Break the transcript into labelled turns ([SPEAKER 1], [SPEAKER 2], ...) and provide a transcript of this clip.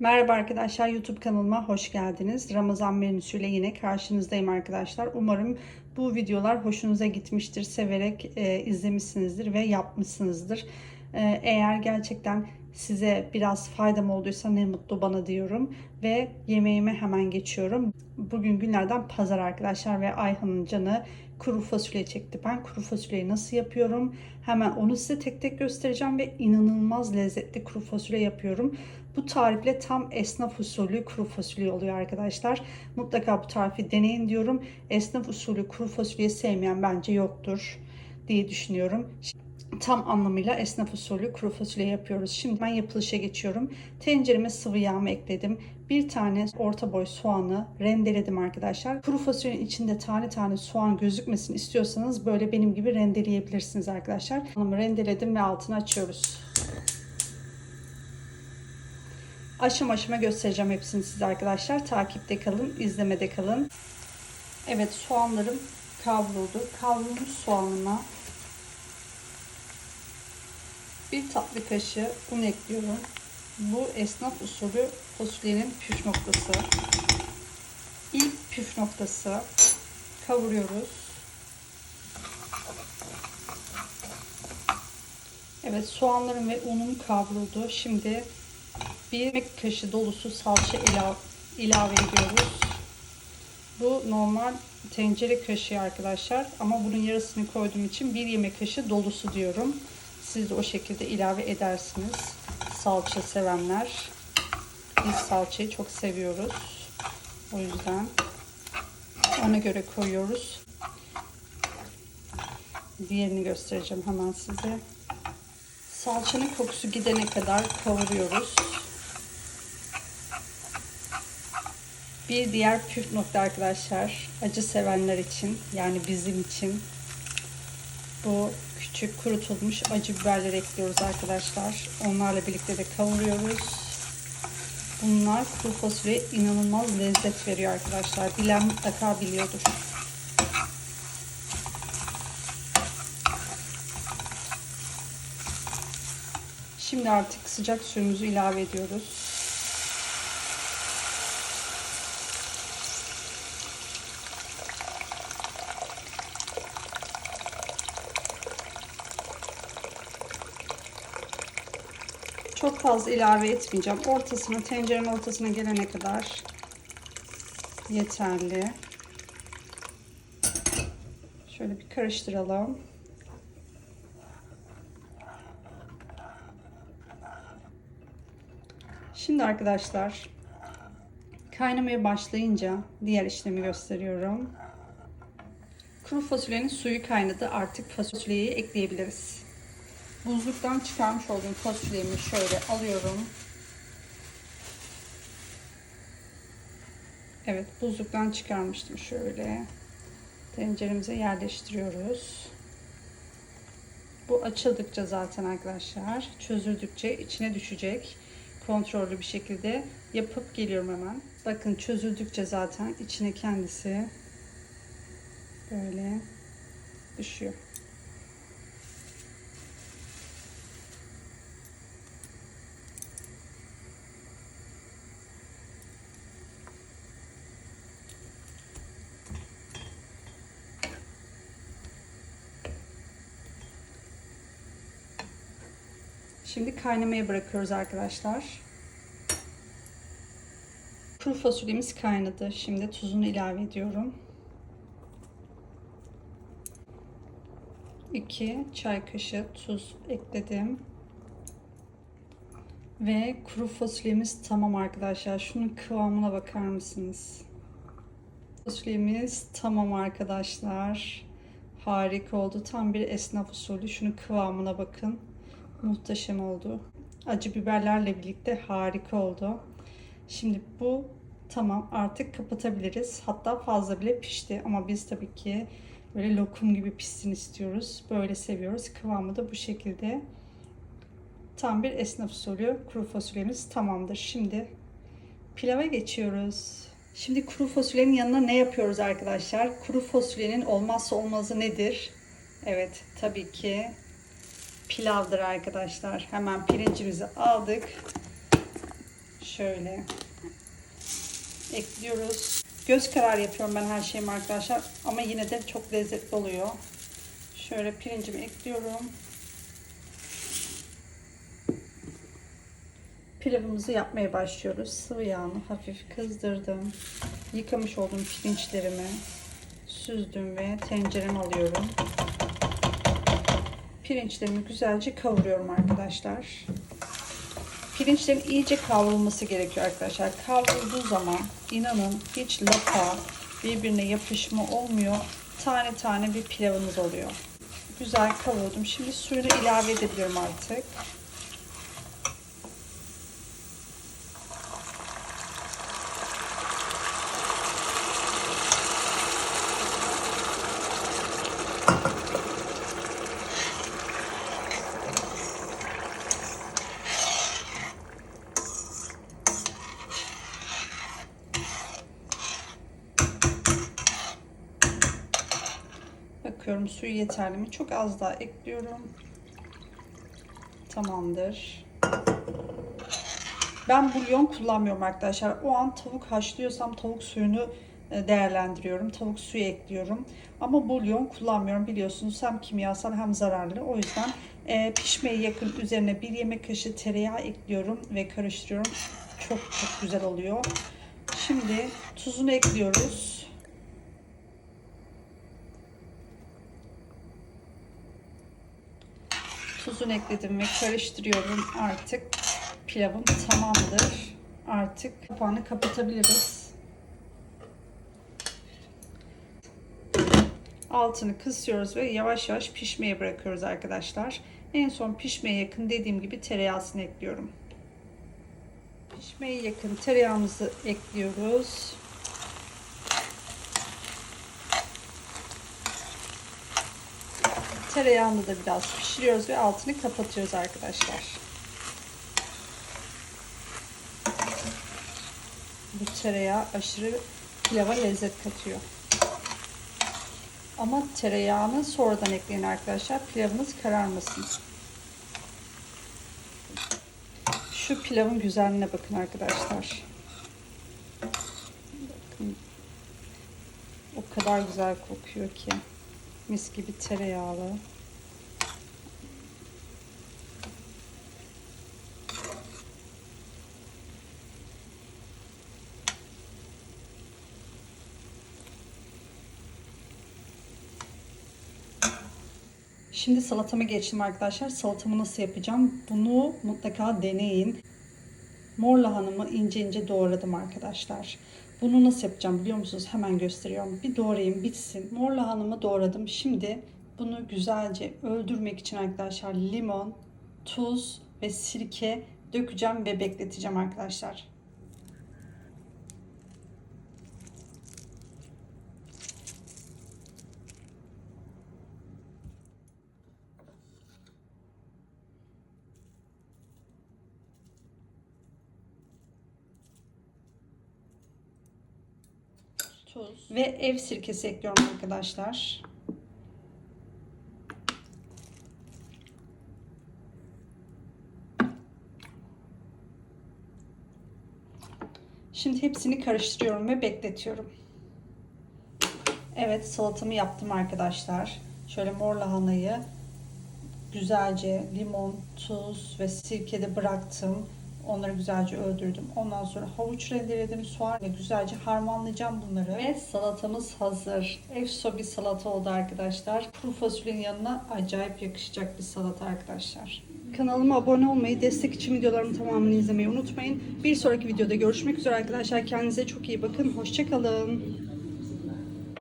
[SPEAKER 1] Merhaba arkadaşlar YouTube kanalıma hoş geldiniz. Ramazan menüsüyle yine karşınızdayım arkadaşlar. Umarım bu videolar hoşunuza gitmiştir. Severek e, izlemişsinizdir ve yapmışsınızdır. E, eğer gerçekten size biraz faydam olduysa ne mutlu bana diyorum. Ve yemeğime hemen geçiyorum. Bugün günlerden pazar arkadaşlar ve Ayhan'ın canı kuru fasulye çekti. Ben kuru fasulyeyi nasıl yapıyorum? Hemen onu size tek tek göstereceğim ve inanılmaz lezzetli kuru fasulye yapıyorum. Bu tarifle tam esnaf usulü kuru fasulye oluyor arkadaşlar. Mutlaka bu tarifi deneyin diyorum. Esnaf usulü kuru fasulye sevmeyen bence yoktur diye düşünüyorum. Tam anlamıyla esnaf usulü kuru fasulye yapıyoruz. Şimdi ben yapılışa geçiyorum. Tencereme sıvı yağımı ekledim. Bir tane orta boy soğanı rendeledim arkadaşlar. Kuru fasulyenin içinde tane tane soğan gözükmesin istiyorsanız böyle benim gibi rendeleyebilirsiniz arkadaşlar. Onu rendeledim ve altını açıyoruz. Aşama aşama göstereceğim hepsini size arkadaşlar. Takipte kalın, izlemede kalın. Evet soğanlarım kavruldu. Kavrulmuş soğanıma bir tatlı kaşığı un ekliyorum. Bu esnaf usulü fasulyenin püf noktası. İlk püf noktası kavuruyoruz. Evet soğanlarım ve unum kavruldu. Şimdi bir yemek kaşığı dolusu salça ilave, ilave ediyoruz. Bu normal tencere kaşığı arkadaşlar ama bunun yarısını koyduğum için bir yemek kaşığı dolusu diyorum. Siz de o şekilde ilave edersiniz. Salça sevenler. Biz salçayı çok seviyoruz. O yüzden ona göre koyuyoruz. Diğerini göstereceğim hemen size. Salçanın kokusu gidene kadar kavuruyoruz. Bir diğer püf nokta arkadaşlar acı sevenler için yani bizim için bu küçük kurutulmuş acı biberleri ekliyoruz arkadaşlar. Onlarla birlikte de kavuruyoruz. Bunlar kuru fasulye inanılmaz lezzet veriyor arkadaşlar. Bilen mutlaka biliyordur. Şimdi artık sıcak suyumuzu ilave ediyoruz. Çok fazla ilave etmeyeceğim. Ortasına, tencerenin ortasına gelene kadar yeterli. Şöyle bir karıştıralım. Şimdi arkadaşlar kaynamaya başlayınca diğer işlemi gösteriyorum. Kuru fasulyenin suyu kaynadı. Artık fasulyeyi ekleyebiliriz. Buzluktan çıkarmış olduğum fasulyemi şöyle alıyorum. Evet buzluktan çıkarmıştım şöyle. Tenceremize yerleştiriyoruz. Bu açıldıkça zaten arkadaşlar çözüldükçe içine düşecek. Kontrollü bir şekilde yapıp geliyorum hemen. Bakın çözüldükçe zaten içine kendisi böyle düşüyor. Şimdi kaynamaya bırakıyoruz arkadaşlar. Kuru fasulyemiz kaynadı. Şimdi tuzunu ilave ediyorum. 2 çay kaşığı tuz ekledim. Ve kuru fasulyemiz tamam arkadaşlar. Şunun kıvamına bakar mısınız? Fasulyemiz tamam arkadaşlar. Harika oldu. Tam bir esnaf usulü. Şunun kıvamına bakın. Muhteşem oldu. Acı biberlerle birlikte harika oldu. Şimdi bu tamam artık kapatabiliriz. Hatta fazla bile pişti ama biz tabii ki böyle lokum gibi pişsin istiyoruz. Böyle seviyoruz. Kıvamı da bu şekilde. Tam bir esnaf usulü kuru fasulyemiz tamamdır. Şimdi pilava geçiyoruz. Şimdi kuru fasulyenin yanına ne yapıyoruz arkadaşlar? Kuru fasulyenin olmazsa olmazı nedir? Evet tabii ki pilavdır arkadaşlar. Hemen pirincimizi aldık. Şöyle ekliyoruz. Göz kararı yapıyorum ben her şeyimi arkadaşlar ama yine de çok lezzetli oluyor. Şöyle pirincimi ekliyorum. Pilavımızı yapmaya başlıyoruz. Sıvı yağını hafif kızdırdım. Yıkamış olduğum pirinçlerimi süzdüm ve tencereme alıyorum. Pirinçlerimi güzelce kavuruyorum arkadaşlar. Pirinçlerin iyice kavrulması gerekiyor arkadaşlar. Kavrulduğu zaman inanın hiç lapa birbirine yapışma olmuyor. Tane tane bir pilavınız oluyor. Güzel kavurdum. Şimdi suyunu ilave edebiliyorum artık. Bakıyorum suyu yeterli mi? Çok az daha ekliyorum. Tamamdır. Ben bulyon kullanmıyorum arkadaşlar. O an tavuk haşlıyorsam tavuk suyunu e, değerlendiriyorum. Tavuk suyu ekliyorum. Ama bulyon kullanmıyorum biliyorsunuz. Hem kimyasal hem zararlı. O yüzden e, pişmeye yakın üzerine bir yemek kaşığı tereyağı ekliyorum ve karıştırıyorum. Çok çok güzel oluyor. Şimdi tuzunu ekliyoruz. Tuzunu ekledim ve karıştırıyorum. Artık pilavım tamamdır. Artık kapağını kapatabiliriz. Altını kısıyoruz ve yavaş yavaş pişmeye bırakıyoruz arkadaşlar. En son pişmeye yakın dediğim gibi tereyağısını ekliyorum. Pişmeye yakın tereyağımızı ekliyoruz. Tereyağını da biraz pişiriyoruz ve altını kapatıyoruz arkadaşlar. Bu tereyağı aşırı pilava lezzet katıyor. Ama tereyağını sonradan ekleyin arkadaşlar. Pilavınız kararmasın. Şu pilavın güzelliğine bakın arkadaşlar. Bakın. O kadar güzel kokuyor ki. Mis gibi tereyağlı. Şimdi salatama geçtim arkadaşlar. Salatamı nasıl yapacağım? Bunu mutlaka deneyin. Mor lahanamı ince ince doğradım arkadaşlar. Bunu nasıl yapacağım biliyor musunuz? Hemen gösteriyorum. Bir doğrayayım bitsin. Mor lahanamı doğradım. Şimdi bunu güzelce öldürmek için arkadaşlar limon, tuz ve sirke dökeceğim ve bekleteceğim arkadaşlar. Tuz ve ev sirkesi ekliyorum arkadaşlar. Şimdi hepsini karıştırıyorum ve bekletiyorum. Evet salatamı yaptım arkadaşlar. Şöyle mor lahanayı güzelce limon, tuz ve sirkede bıraktım. Onları güzelce öldürdüm. Ondan sonra havuç rendeledim. Soğan ve güzelce harmanlayacağım bunları. Ve salatamız hazır. Efso bir salata oldu arkadaşlar. Kuru fasulyenin yanına acayip yakışacak bir salata arkadaşlar. Kanalıma abone olmayı, destek için videolarımın tamamını izlemeyi unutmayın. Bir sonraki videoda görüşmek üzere arkadaşlar. Kendinize çok iyi bakın. Hoşçakalın.